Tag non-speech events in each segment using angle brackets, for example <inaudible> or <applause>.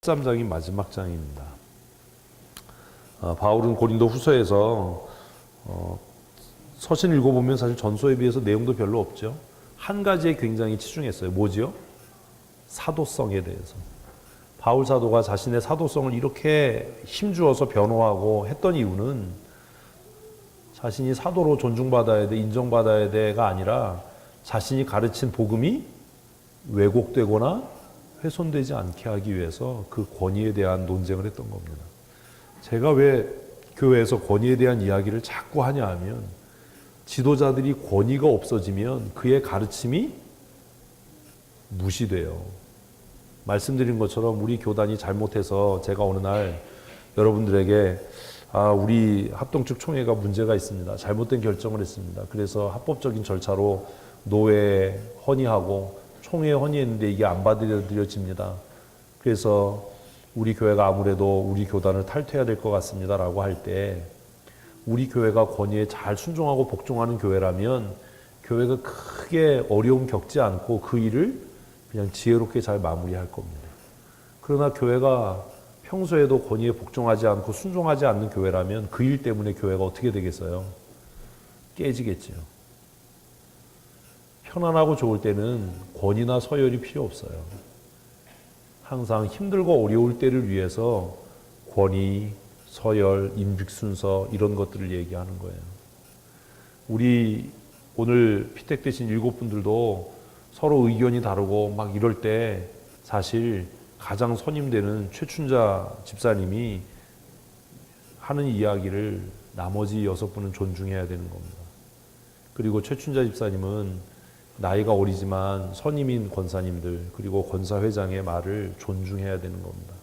13장이 마지막 장입니다. 아, 바울은 고린도 후서에서 어, 서신 읽어보면 사실 전서에 비해서 내용도 별로 없죠. 한 가지에 굉장히 치중했어요. 뭐지요? 사도성에 대해서. 바울 사도가 자신의 사도성을 이렇게 힘주어서 변호하고 했던 이유는 자신이 사도로 존중받아야 돼, 인정받아야 돼가 아니라 자신이 가르친 복음이 왜곡되거나 훼손되지 않게 하기 위해서 그 권위에 대한 논쟁을 했던 겁니다. 제가 왜 교회에서 권위에 대한 이야기를 자꾸 하냐 하면 지도자들이 권위가 없어지면 그의 가르침이 무시돼요. 말씀드린 것처럼 우리 교단이 잘못해서 제가 어느 날 여러분들에게 아, 우리 합동측 총회가 문제가 있습니다. 잘못된 결정을 했습니다. 그래서 합법적인 절차로 노회 헌의하고 총회 헌의했는데 이게 안 받아들여집니다. 그래서 우리 교회가 아무래도 우리 교단을 탈퇴해야 될 것 같습니다라고 할 때 우리 교회가 권위에 잘 순종하고 복종하는 교회라면 교회가 크게 어려움 겪지 않고 그 일을 그냥 지혜롭게 잘 마무리할 겁니다. 그러나 교회가 평소에도 권위에 복종하지 않고 순종하지 않는 교회라면 그 일 때문에 교회가 어떻게 되겠어요? 깨지겠지요. 편안하고 좋을 때는 권위나 서열이 필요 없어요. 항상 힘들고 어려울 때를 위해서 권위, 서열, 임직순서 이런 것들을 얘기하는 거예요. 우리 오늘 피택 되신 일곱 분들도 서로 의견이 다르고 막 이럴 때 사실 가장 선임되는 최춘자 집사님이 하는 이야기를 나머지 여섯 분은 존중해야 되는 겁니다. 그리고 최춘자 집사님은 나이가 어리지만 선임인 권사님들 그리고 권사회장의 말을 존중해야 되는 겁니다.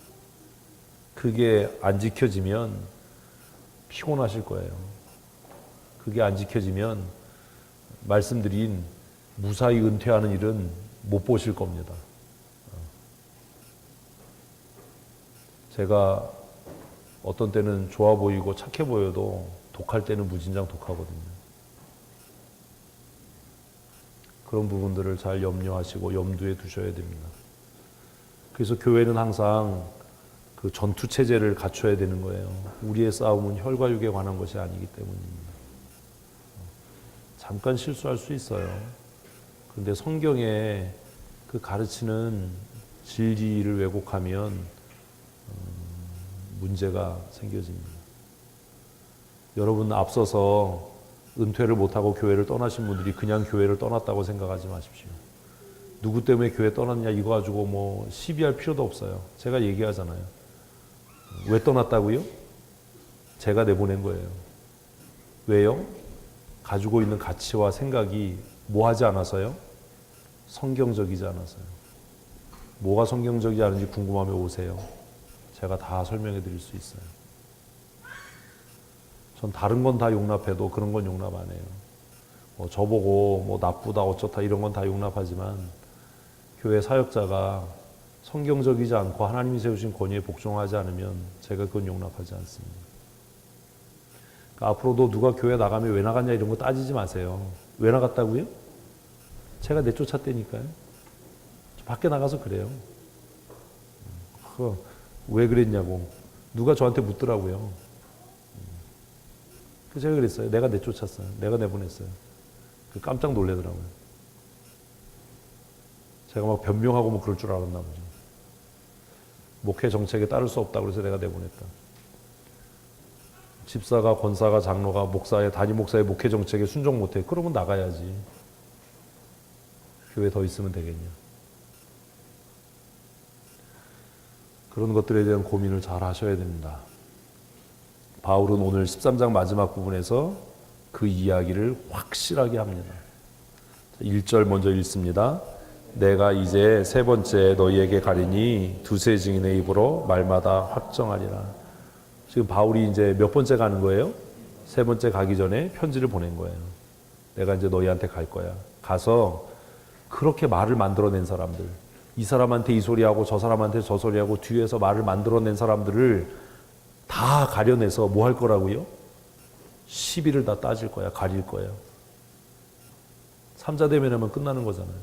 그게 안 지켜지면 피곤하실 거예요. 그게 안 지켜지면 말씀드린 무사히 은퇴하는 일은 못 보실 겁니다. 제가 어떤 때는 좋아 보이고 착해 보여도 독할 때는 무진장 독하거든요. 그런 부분들을 잘 염려하시고 염두에 두셔야 됩니다. 그래서 교회는 항상 그 전투 체제를 갖춰야 되는 거예요. 우리의 싸움은 혈과 육에 관한 것이 아니기 때문입니다. 잠깐 실수할 수 있어요. 그런데 성경에 그 가르치는 진리를 왜곡하면 음, 문제가 생겨집니다. 여러분 앞서서 은퇴를 못하고 교회를 떠나신 분들이 그냥 교회를 떠났다고 생각하지 마십시오. 누구 때문에 교회 떠났냐 이거 가지고 뭐 시비할 필요도 없어요. 제가 얘기하잖아요. 왜 떠났다고요? 제가 내보낸 거예요. 왜요? 가지고 있는 가치와 생각이 뭐 하지 않아서요? 성경적이지 않아서요. 뭐가 성경적이지 않은지 궁금하면 오세요. 제가 다 설명해 드릴 수 있어요. 전 다른 건 다 용납해도 그런 건 용납 안 해요. 뭐 저보고 뭐 나쁘다 어쩌다 이런 건 다 용납하지만 교회 사역자가 성경적이지 않고 하나님이 세우신 권위에 복종하지 않으면 제가 그건 용납하지 않습니다. 그러니까 앞으로도 누가 교회 나가면 왜 나갔냐 이런 거 따지지 마세요. 왜 나갔다고요? 제가 내쫓았다니까요. 밖에 나가서 그래요. 그왜 그랬냐고 누가 저한테 묻더라고요. 그 제가 그랬어요. 내가 내쫓았어요. 내가 내보냈어요. 그 깜짝 놀래더라고요. 제가 막 변명하고 뭐 그럴 줄 알았나 보죠. 목회 정책에 따를 수 없다고 그래서 내가 내보냈다. 집사가, 권사가, 장로가, 목사의, 단임 목사의 목회 정책에 순종 못해. 그러면 나가야지. 교회 더 있으면 되겠냐. 그런 것들에 대한 고민을 잘 하셔야 됩니다. 바울은 오늘 13장 마지막 부분에서 그 이야기를 확실하게 합니다. 1절 먼저 읽습니다. 내가 이제 세 번째 너희에게 가리니 두세 증인의 입으로 말마다 확정하리라. 지금 바울이 이제 몇 번째 가는 거예요? 세 번째 가기 전에 편지를 보낸 거예요. 내가 이제 너희한테 갈 거야. 가서 그렇게 말을 만들어낸 사람들, 이 사람한테 이 소리하고 저 사람한테 저 소리하고 뒤에서 말을 만들어낸 사람들을 다 가려내서 뭐 할 거라고요? 시비를 다 따질 거야, 가릴 거예요. 삼자 대면하면 끝나는 거잖아요.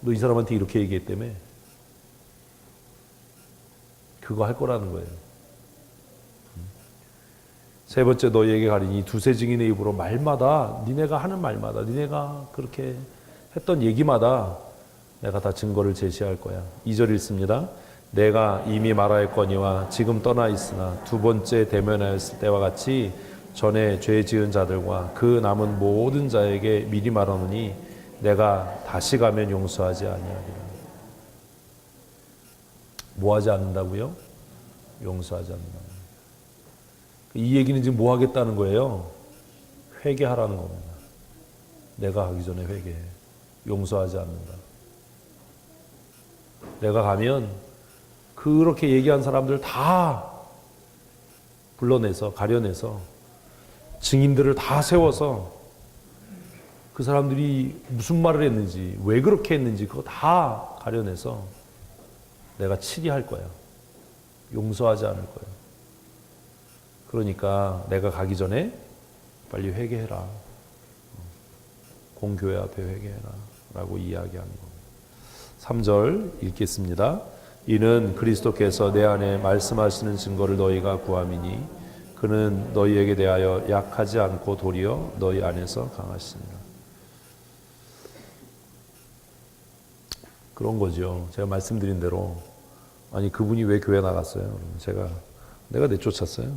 너 이 사람한테 이렇게 얘기했다며? 그거 할 거라는 거예요. 세 번째 너희에게 가리니 두세 증인의 입으로 말마다 니네가 하는 말마다 니네가 그렇게 했던 얘기마다 내가 다 증거를 제시할 거야. 2절 읽습니다. 내가 이미 말하였거니와 지금 떠나 있으나 두 번째 대면하였을 때와 같이 전에 죄 지은 자들과 그 남은 모든 자에게 미리 말하노니 내가 다시 가면 용서하지 아니하리라. 뭐 하지 않는다고요? 용서하지 않는다. 이 얘기는 지금 뭐 하겠다는 거예요? 회개하라는 겁니다. 내가 하기 전에 회개해. 용서하지 않는다. 내가 가면 그렇게 얘기한 사람들 다 불러내서 가려내서 증인들을 다 세워서 그 사람들이 무슨 말을 했는지 왜 그렇게 했는지 그거 다 가려내서 내가 치리할 거야. 용서하지 않을 거야. 그러니까 내가 가기 전에 빨리 회개해라. 공교회 앞에 회개해라. 라고 이야기하는 겁니다. 3절 읽겠습니다. 이는 그리스도께서 내 안에 말씀하시는 증거를 너희가 구함이니 그는 너희에게 대하여 약하지 않고 도리어 너희 안에서 강하시니라. 그런 거죠. 제가 말씀드린 대로 아니 그분이 왜 교회 나갔어요? 제가 내가 내쫓았어요.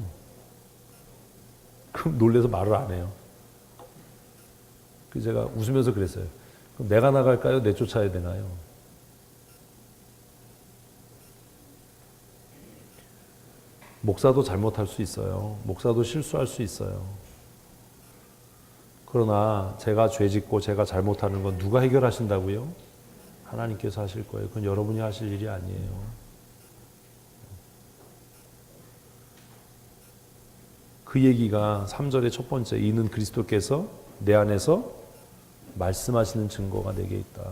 그럼 놀래서 말을 안 해요. 그 제가 웃으면서 그랬어요. 그럼 내가 나갈까요? 내쫓아야 되나요? 목사도 잘못할 수 있어요. 목사도 실수할 수 있어요. 그러나 제가 죄 짓고 제가 잘못하는 건 누가 해결하신다고요? 하나님께서 하실 거예요. 그건 여러분이 하실 일이 아니에요. 그 얘기가 3절의 첫 번째, 이는 그리스도께서 내 안에서 말씀하시는 증거가 내게 있다.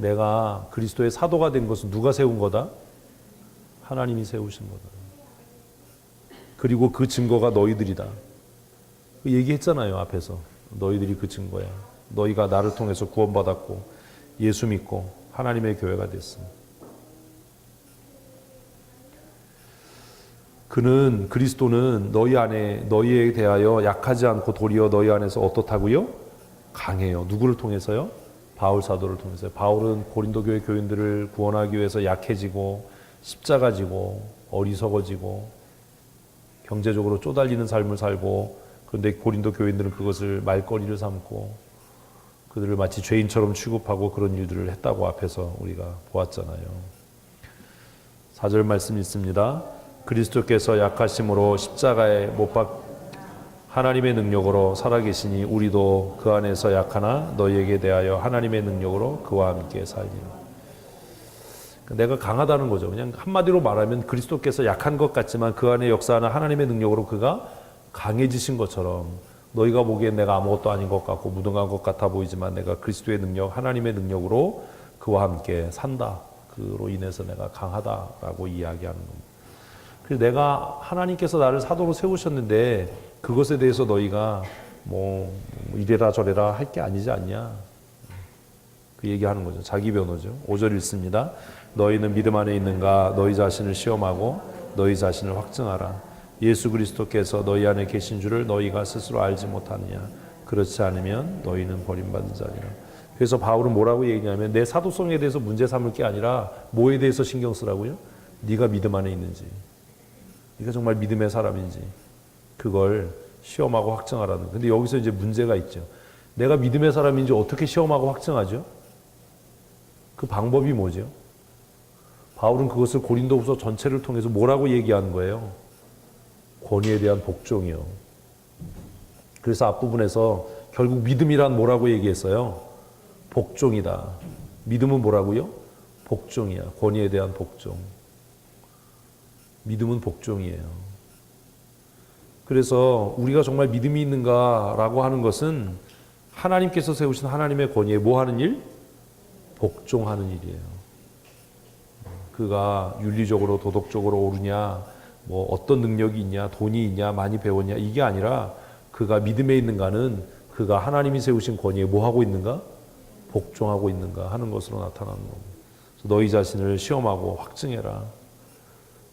내가 그리스도의 사도가 된 것은 누가 세운 거다? 하나님이 세우신 거다. 그리고 그 증거가 너희들이다. 그 얘기했잖아요, 앞에서. 너희들이 그 증거야. 너희가 나를 통해서 구원받았고, 예수 믿고, 하나님의 교회가 됐어. 그는 그리스도는 너희 안에 너희에 대하여 약하지 않고 도리어 너희 안에서 어떻다고요? 강해요. 누구를 통해서요? 바울 사도를 통해서요. 바울은 고린도 교회 교인들을 구원하기 위해서 약해지고 십자가 지고 어리석어지고 경제적으로 쪼달리는 삶을 살고 그런데 고린도 교인들은 그것을 말거리를 삼고 그들을 마치 죄인처럼 취급하고 그런 일들을 했다고 앞에서 우리가 보았잖아요. 4절 말씀 있습니다. 그리스도께서 약하심으로 십자가에 못 박 하나님의 능력으로 살아계시니 우리도 그 안에서 약하나 너희에게 대하여 하나님의 능력으로 그와 함께 살리라. 내가 강하다는 거죠. 그냥 한마디로 말하면 그리스도께서 약한 것 같지만 그 안에 역사하는 하나님의 능력으로 그가 강해지신 것처럼 너희가 보기엔 내가 아무것도 아닌 것 같고 무능한 것 같아 보이지만 내가 그리스도의 능력, 하나님의 능력으로 그와 함께 산다. 그로 인해서 내가 강하다라고 이야기하는 겁니다. 그래서 내가 하나님께서 나를 사도로 세우셨는데 그것에 대해서 너희가 뭐 이래라 저래라 할 게 아니지 않냐. 그 얘기하는 거죠. 자기 변호죠. 5절 읽습니다. 너희는 믿음 안에 있는가 너희 자신을 시험하고 너희 자신을 확증하라. 예수 그리스도께서 너희 안에 계신 줄을 너희가 스스로 알지 못하느냐. 그렇지 않으면 너희는 버림받은 자니라. 그래서 바울은 뭐라고 얘기냐면 내 사도성에 대해서 문제 삼을 게 아니라 뭐에 대해서 신경 쓰라고요? 네가 믿음 안에 있는지. 네가 정말 믿음의 사람인지. 그걸 시험하고 확증하라는. 근데 여기서 이제 문제가 있죠. 내가 믿음의 사람인지 어떻게 시험하고 확증하죠? 그 방법이 뭐죠? 바울은 그것을 고린도후서 전체를 통해서 뭐라고 얘기하는 거예요? 권위에 대한 복종이요. 그래서 앞부분에서 결국 믿음이란 뭐라고 얘기했어요? 복종이다. 믿음은 뭐라고요? 복종이야. 권위에 대한 복종. 믿음은 복종이에요. 그래서 우리가 정말 믿음이 있는가라고 하는 것은 하나님께서 세우신 하나님의 권위에 뭐 하는 일? 복종하는 일이에요. 그가 윤리적으로 도덕적으로 옳으냐, 뭐 어떤 능력이 있냐, 돈이 있냐, 많이 배웠냐 이게 아니라 그가 믿음에 있는가는 그가 하나님이 세우신 권위에 뭐 하고 있는가? 복종하고 있는가 하는 것으로 나타나는 겁니다. 너희 자신을 시험하고 확증해라.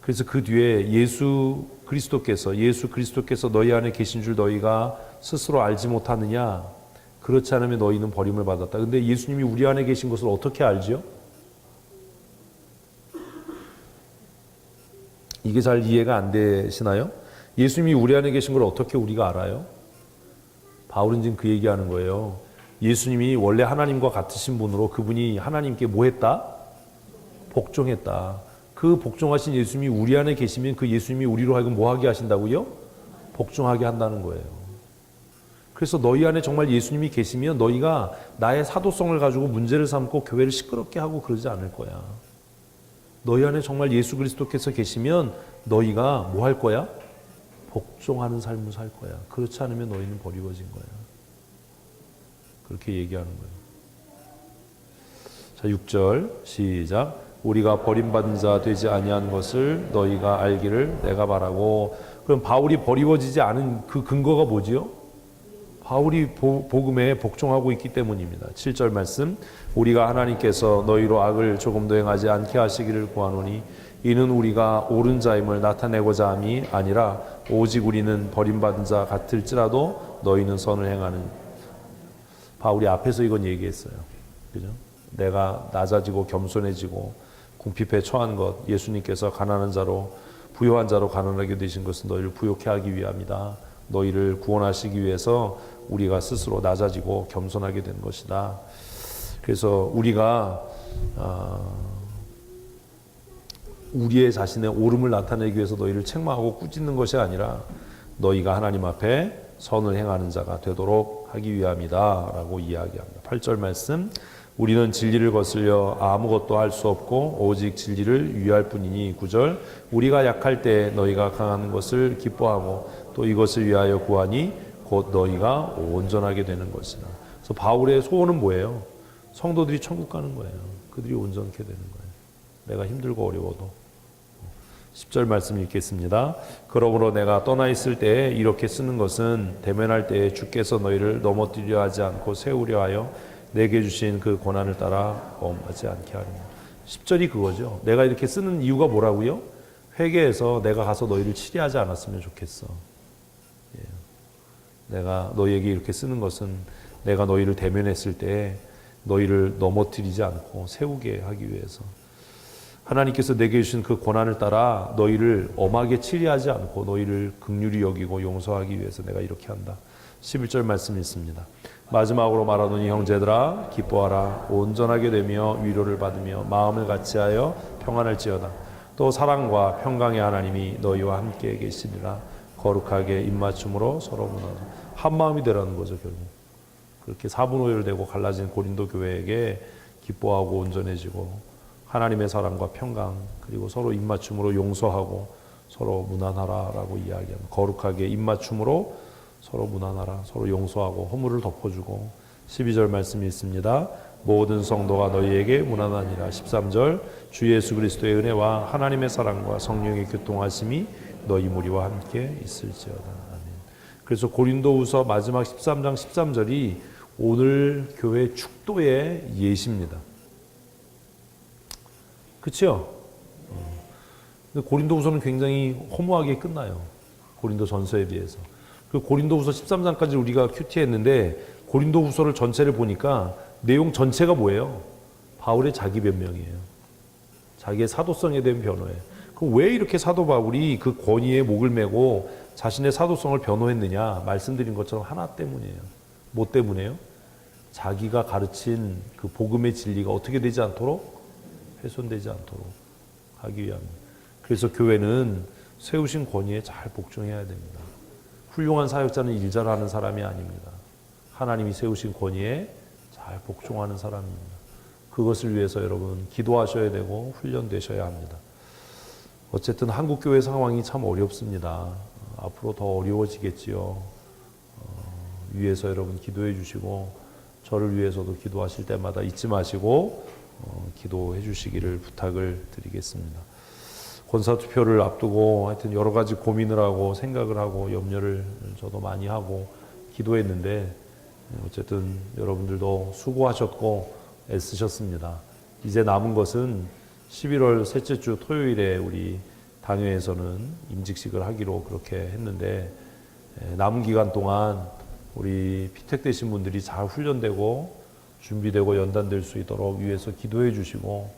그래서 그 뒤에 예수 그리스도께서 예수 그리스도께서 너희 안에 계신 줄 너희가 스스로 알지 못하느냐? 그렇지 않으면 너희는 버림을 받았다. 근데 예수님이 우리 안에 계신 것을 어떻게 알지요? 이게 잘 이해가 안 되시나요? 예수님이 우리 안에 계신 걸 어떻게 우리가 알아요? 바울은 지금 그 얘기하는 거예요. 예수님이 원래 하나님과 같으신 분으로 그분이 하나님께 뭐 했다? 복종했다. 그 복종하신 예수님이 우리 안에 계시면 그 예수님이 우리로 하여금 뭐 하게 하신다고요? 복종하게 한다는 거예요. 그래서 너희 안에 정말 예수님이 계시면 너희가 나의 사도성을 가지고 문제를 삼고 교회를 시끄럽게 하고 그러지 않을 거야. 너희 안에 정말 예수 그리스도께서 계시면 너희가 뭐 할 거야? 복종하는 삶을 살 거야. 그렇지 않으면 너희는 버리워진 거야. 그렇게 얘기하는 거예요. 자, 6절 시작. 우리가 버림받은 자 되지 아니한 것을 너희가 알기를 내가 바라고. 그럼 바울이 버리워지지 않은 그 근거가 뭐지요? 바울이 보, 복음에 복종하고 있기 때문입니다. 7절 말씀 우리가 하나님께서 너희로 악을 조금도 행하지 않게 하시기를 구하노니 이는 우리가 옳은 자임을 나타내고자 함이 아니라 오직 우리는 버림받은 자 같을지라도 너희는 선을 행하는 바울이 앞에서 이건 얘기했어요. 그죠? 내가 낮아지고 겸손해지고 궁핍에 처한 것 예수님께서 가난한 자로 부요한 자로 가난하게 되신 것은 너희를 부욕해 하기 위함이다. 너희를 구원하시기 위해서 우리가 스스로 낮아지고 겸손하게 된 것이다. 그래서 우리가 어, 우리의 자신의 오름을 나타내기 위해서 너희를 책망하고 꾸짖는 것이 아니라 너희가 하나님 앞에 선을 행하는 자가 되도록 하기 위함이다라고 이야기합니다. 8절 말씀 우리는 진리를 거슬려 아무것도 할 수 없고 오직 진리를 위할 뿐이니 9절 우리가 약할 때 너희가 강한 것을 기뻐하고 또 이것을 위하여 구하니 곧 너희가 온전하게 되는 것이다. 그래서 바울의 소원은 뭐예요? 성도들이 천국 가는 거예요. 그들이 온전케 되는 거예요. 내가 힘들고 어려워도 10절 말씀 읽겠습니다. 그러므로 내가 떠나 있을 때에 이렇게 쓰는 것은 대면할 때에 주께서 너희를 넘어뜨려 하지 않고 세우려 하여 내게 주신 그 고난을 따라 범하지 않게 하리니 10절이 그거죠. 내가 이렇게 쓰는 이유가 뭐라고요? 회개해서 내가 가서 너희를 치리하지 않았으면 좋겠어. 예. 내가 너희에게 이렇게 쓰는 것은 내가 너희를 대면했을 때 너희를 넘어뜨리지 않고 세우게 하기 위해서 하나님께서 내게 주신 그 고난을 따라 너희를 엄하게 치리하지 않고 너희를 극률이 여기고 용서하기 위해서 내가 이렇게 한다. 11절 말씀 있습니다. 마지막으로 말하노니 형제들아 기뻐하라 온전하게 되며 위로를 받으며 마음을 같이하여 평안할지어다. 또 사랑과 평강의 하나님이 너희와 함께 계시리라. 거룩하게 입맞춤으로 서로 문하라. 한 마음이 되라는 거죠 결국. 그렇게 사분오열되고 갈라진 고린도 교회에게 기뻐하고 온전해지고 하나님의 사랑과 평강 그리고 서로 입맞춤으로 용서하고 서로 무난하라라고 이야기합니다. 거룩하게 입맞춤으로 서로 무난하라 서로 용서하고 허물을 덮어주고 12절 말씀이 있습니다. 모든 성도가 너희에게 무난하니라 13절 주 예수 그리스도의 은혜와 하나님의 사랑과 성령의 교통하심이 너희 무리와 함께 있을지어다. 아멘. 그래서 고린도후서 마지막 13장 13절이 오늘 교회 축도의 예시입니다. 그렇죠? 근데 고린도후서는 굉장히 허무하게 끝나요. 고린도 전서에 비해서. 그 고린도후서 13장까지 우리가 큐티했는데 고린도후서를 전체를 보니까 내용 전체가 뭐예요? 바울의 자기 변명이에요. 자기의 사도성에 대한 변호예요. 그럼 왜 이렇게 사도 바울이 그 권위에 목을 메고 자신의 사도성을 변호했느냐? 말씀드린 것처럼 하나 때문이에요. 뭐 때문에요? 자기가 가르친 그 복음의 진리가 어떻게 되지 않도록 훼손되지 않도록 하기 위함입니다. 그래서 교회는 세우신 권위에 잘 복종해야 됩니다. 훌륭한 사역자는 일 잘하는 사람이 아닙니다. 하나님이 세우신 권위에 잘 복종하는 사람입니다. 그것을 위해서 여러분 기도하셔야 되고 훈련되셔야 합니다. 어쨌든 한국 교회 상황이 참 어렵습니다. 앞으로 더 어려워지겠지요. 어, 위에서 여러분 기도해 주시고 저를 위해서도 기도하실 때마다 잊지 마시고 어, 기도해 주시기를 부탁을 드리겠습니다. 권사 투표를 앞두고 하여튼 여러 가지 고민을 하고 생각을 하고 염려를 저도 많이 하고 기도했는데 어쨌든 여러분들도 수고하셨고 애쓰셨습니다. 이제 남은 것은 11월 셋째 주 토요일에 우리 당회에서는 임직식을 하기로 그렇게 했는데 에, 남은 기간 동안 우리 피택되신 분들이 잘 훈련되고 준비되고 연단될 수 있도록 위해서 기도해 주시고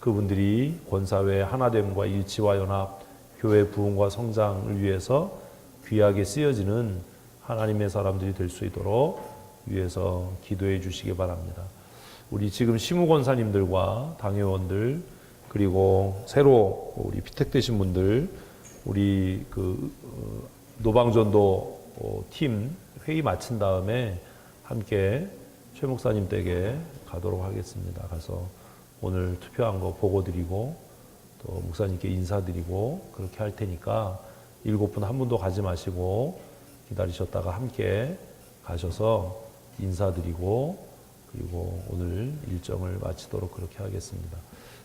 그분들이 권사회 하나됨과 일치와 연합, 교회 부흥과 성장을 위해서 귀하게 쓰여지는 하나님의 사람들이 될 수 있도록 위해서 기도해 주시기 바랍니다. 우리 지금 시무 권사님들과 당회원들 그리고 새로 우리 피택되신 분들 우리 그 어, 노방전도 어, 팀 회의 마친 다음에 함께 최 목사님 댁에 가도록 하겠습니다. 가서 오늘 투표한 거 보고 드리고 또 목사님께 인사드리고 그렇게 할 테니까 일곱 분 한 분도 가지 마시고 기다리셨다가 함께 가셔서 인사드리고 그리고 오늘 일정을 마치도록 그렇게 하겠습니다.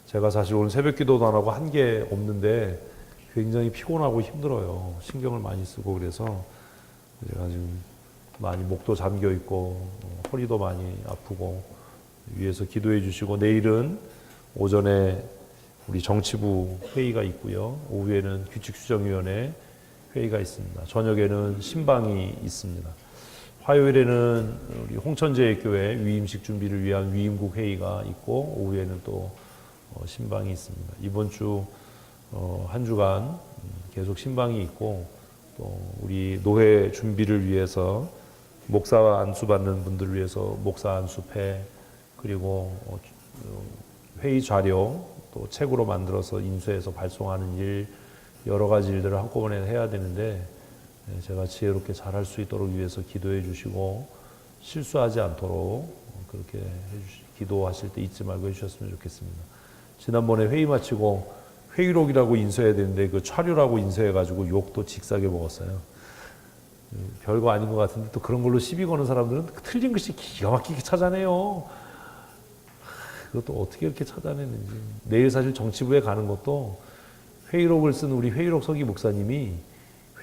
제가 사실 오늘 새벽 기도도 안 하고 한 게 없는데 굉장히 피곤하고 힘들어요. 신경을 많이 쓰고 그래서 제가 지금 많이 목도 잠겨 있고 어, 허리도 많이 아프고 위에서 기도해 주시고 내일은 오전에 우리 정치부 회의가 있고요. 오후에는 규칙수정위원회 회의가 있습니다. 저녁에는 신방이 있습니다. 화요일에는 우리 홍천제일교회 위임식 준비를 위한 위임국 회의가 있고 오후에는 또 어, 신방이 있습니다. 이번 주 어, 한 주간 음, 계속 신방이 있고 또 우리 노회 준비를 위해서 목사 안수 받는 분들을 위해서 목사 안수패 그리고 어, 어, 회의 자료 또 책으로 만들어서 인쇄해서 발송하는 일 여러 가지 일들을 한꺼번에 해야 되는데 예, 제가 지혜롭게 잘할 수 있도록 위해서 기도해 주시고 실수하지 않도록 어, 그렇게 해주시, 기도하실 때 잊지 말고 해주셨으면 좋겠습니다. 지난번에 회의 마치고 회의록이라고 인쇄해야 되는데 그 차류라고 인쇄해가지고 욕도 직사게 먹었어요. 음, 별거 아닌 것 같은데 또 그런 걸로 시비 거는 사람들은 그 틀린 글씨 기가 막히게 찾아내요. 하, 그것도 어떻게 이렇게 찾아내는지. 내일 사실 정치부에 가는 것도 회의록을 쓴 우리 회의록 서기 목사님이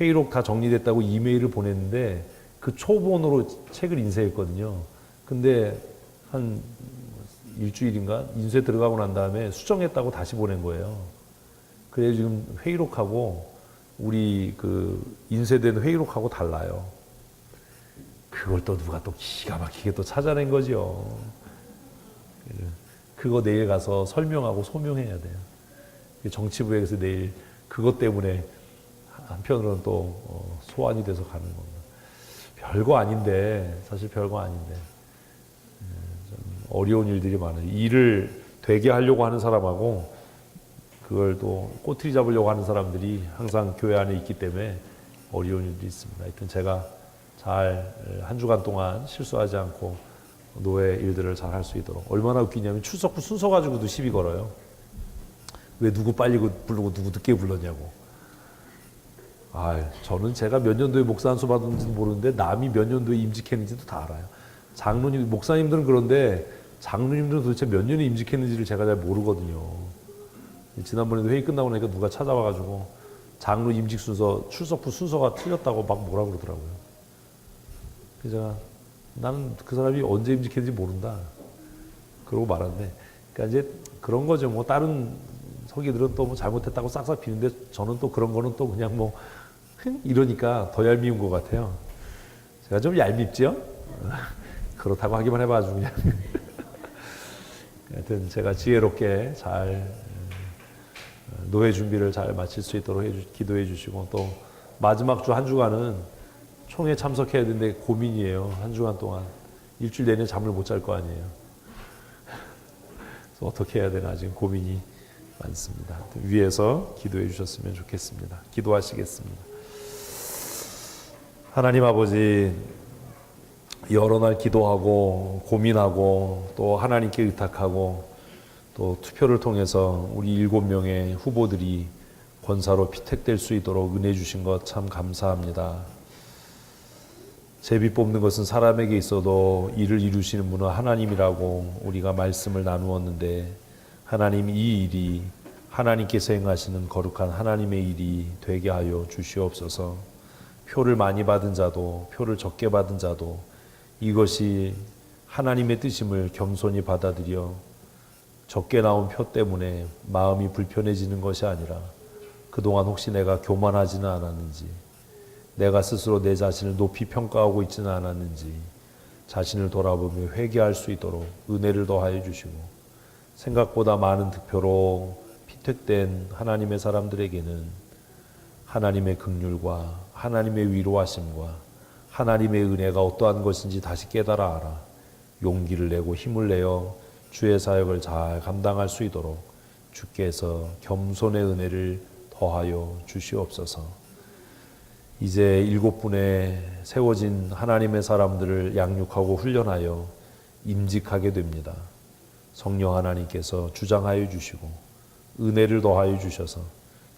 회의록 다 정리됐다고 이메일을 보냈는데 그 초본으로 책을 인쇄했거든요. 근데 한 일주일인가 인쇄 들어가고 난 다음에 수정했다고 다시 보낸 거예요. 그래 지금 회의록하고 우리 그 인쇄된 회의록하고 달라요. 그걸 또 누가 또 기가 막히게 또 찾아낸 거죠. 그거 내일 가서 설명하고 소명해야 돼요. 정치부에서 내일 그것 때문에 한편으로는 또 어, 소환이 돼서 가는 겁니다. 별거 아닌데 사실 별거 아닌데 예, 좀 어려운 일들이 많아요. 일을 되게 하려고 하는 사람하고 그걸 또 꼬투리 잡으려고 하는 사람들이 항상 교회 안에 있기 때문에 어려운 일들이 있습니다. 하여튼 제가 잘 한 주간 동안 실수하지 않고 노예 일들을 잘 할 수 있도록 얼마나 웃기냐면 출석 후 순서 가지고도 시비 걸어요. 왜 누구 빨리 부르고 누구 늦게 불렀냐고. 아, 저는 제가 몇 년도에 목사 안수 받았는지도 모르는데 남이 몇 년도에 임직했는지도 다 알아요. 장로님, 목사님들은 그런데 장로님들은 도대체 몇 년에 임직했는지를 제가 잘 모르거든요. 지난번에도 회의 끝나고 나니까 누가 찾아와가지고 장로 임직 순서, 출석 후 순서가 틀렸다고 막 뭐라 그러더라고요. 그래서 나는 그 사람이 언제 임직했는지 모른다. 그러고 말았는데, 그러니까 이제 그런 거죠. 뭐 다른 서기들은 또 뭐 잘못했다고 싹싹 비는데 저는 또 그런 거는 또 그냥 뭐 이러니까 더 얄미운 것 같아요. 제가 좀 얄밉죠? <laughs> 그렇다고 하기만 해봐 아주 그냥. <laughs> 하여튼 제가 지혜롭게 잘 어, 노예 준비를 잘 마칠 수 있도록 기도해 주시고 또 마지막 주 한 주간은 총회 참석해야 되는데 고민이에요. 한 주간 동안 일주일 내내 잠을 못 잘 거 아니에요. 그래서 어떻게 해야 되나 지금 고민이 많습니다. 위에서 기도해 주셨으면 좋겠습니다. 기도하시겠습니다. 하나님 아버지 여러 날 기도하고 고민하고 또 하나님께 의탁하고 또 투표를 통해서 우리 일곱 명의 후보들이 권사로 피택될 수 있도록 은혜 주신 것 참 감사합니다. 제비 뽑는 것은 사람에게 있어도 일을 이루시는 분은 하나님이라고 우리가 말씀을 나누었는데 하나님 이 일이 하나님께서 행하시는 거룩한 하나님의 일이 되게 하여 주시옵소서. 표를 많이 받은 자도 표를 적게 받은 자도 이것이 하나님의 뜻임을 겸손히 받아들여 적게 나온 표 때문에 마음이 불편해지는 것이 아니라 그동안 혹시 내가 교만하지는 않았는지 내가 스스로 내 자신을 높이 평가하고 있지는 않았는지 자신을 돌아보며 회개할 수 있도록 은혜를 더하여 주시고 생각보다 많은 득표로 피택된 하나님의 사람들에게는 하나님의 극률과 하나님의 위로하심과 하나님의 은혜가 어떠한 것인지 다시 깨달아 알아 용기를 내고 힘을 내어 주의 사역을 잘 감당할 수 있도록 주께서 겸손의 은혜를 더하여 주시옵소서. 이제 일곱 분의 세워진 하나님의 사람들을 양육하고 훈련하여 임직하게 됩니다. 성령 하나님께서 주장하여 주시고 은혜를 더하여 주셔서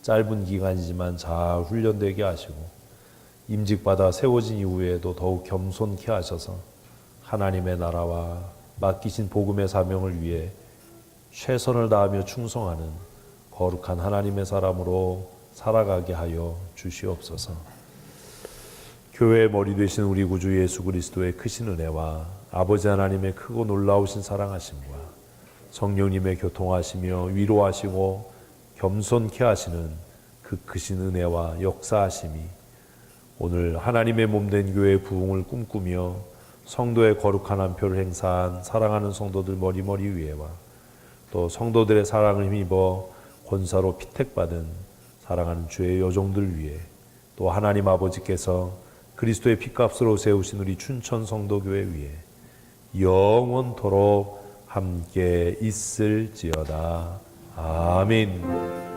짧은 기간이지만 잘 훈련되게 하시고 임직받아 세워진 이후에도 더욱 겸손케 하셔서 하나님의 나라와 맡기신 복음의 사명을 위해 최선을 다하며 충성하는 거룩한 하나님의 사람으로 살아가게 하여 주시옵소서. 교회의 머리 되신 우리 구주 예수 그리스도의 크신 은혜와 아버지 하나님의 크고 놀라우신 사랑하심과 성령님의 교통하시며 위로하시고 겸손케 하시는 그 크신 은혜와 역사하심이 오늘 하나님의 몸된 교회의 부흥을 꿈꾸며 성도의 거룩한 한 표를 행사한 사랑하는 성도들 머리머리 위에와 또 성도들의 사랑을 힘입어 권사로 피택받은 사랑하는 주의 여종들 위에 또 하나님 아버지께서 그리스도의 피값으로 세우신 우리 춘천 성도교회 위에 영원토록 함께 있을지어다. 아멘.